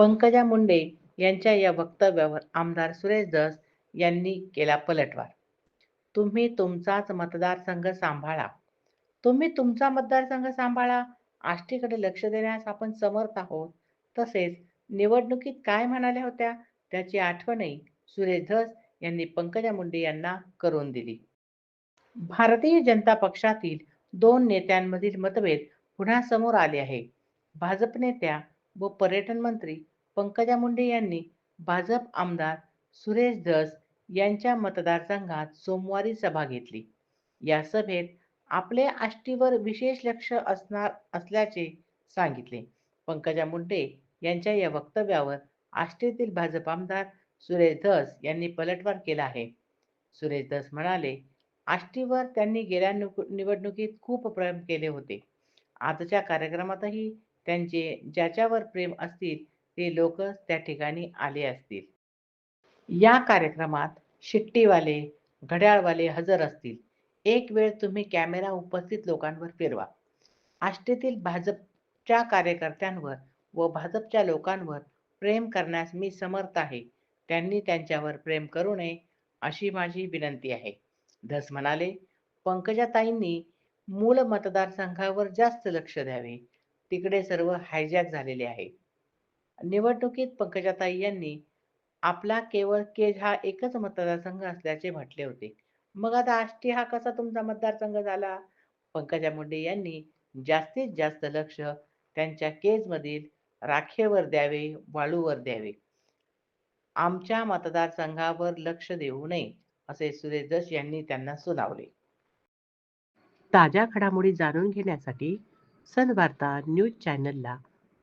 पंकजा मुंडे यांच्या या वक्तव्यावर आमदार सुरेश धस यांनी केला पलटवार. तुम्ही तुमचाच मतदारसंघ सांभाळा. तुम्ही तुमचा मतदारसंघ सांभाळा. आष्टीकडे लक्ष देण्यास आपण समर्थ आहोत. तसेच निवडणुकीत काय म्हणाल्या होत्या त्याची आठवणही सुरेश धस यांनी पंकजा मुंडे यांना करून दिली. भारतीय जनता पक्षातील दोन नेत्यांमधील मतभेद पुन्हा समोर आले आहे. भाजप नेत्या व पर्यटन मंत्री पंकजा मुंडे यांनी भाजप आमदार सुरेश धस यांच्या मतदारसंघात सोमवारी सभा घेतली. या सभेत आपले आष्टीवर विशेष लक्ष असणार असल्याचे सांगितले. पंकजा मुंडे यांच्या या वक्तव्यावर आष्टीतील भाजप आमदार सुरेश धस यांनी पलटवार केला आहे. सुरेश धस म्हणाले आष्टीवर त्यांनी गेल्या निवडणुकीत खूप प्रेम केले होते. आजच्या कार्यक्रमातही त्यांचे ज्याच्यावर प्रेम असतील ते लोक त्या ठिकाणी आले असतील. या कार्यक्रमात शिट्टीवाले घड्याळवाले हजर असतील. एक वेळ तुम्ही कॅमेरा उपस्थित लोकांवर फिरवा. आष्टीतील भाजपच्या कार्यकर्त्यांवर व भाजपच्या लोकांवर प्रेम करण्यास मी समर्थ आहे. त्यांनी त्यांच्यावर प्रेम करू नये अशी माझी विनंती आहे. धस म्हणाले पंकजाताईंनी मूल मतदारसंघावर जास्त लक्ष द्यावे. तिकडे सर्व हायजॅक झालेले आहे निवडणुकीत पंकजाताई यांनी आपला केवळ केज हा एकच मतदारसंघ असल्याचे म्हटले होते. मग आता आष्टी हा कसा तुमचा मतदारसंघ झाला? पंकजा मुंडे यांनी जास्तीत जास्त लक्ष त्यांच्या केजमधील राखेवर द्यावे वाळूवर द्यावे. आमच्या मतदारसंघावर लक्ष देऊ नये असे सुरेश दस यांनी त्यांना सुनावले. ताज्या घडामोडी जाणून घेण्यासाठी सनवार्ता न्यूज चॅनलला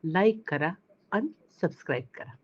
लाईक करा आणि सबस्क्राईब करा.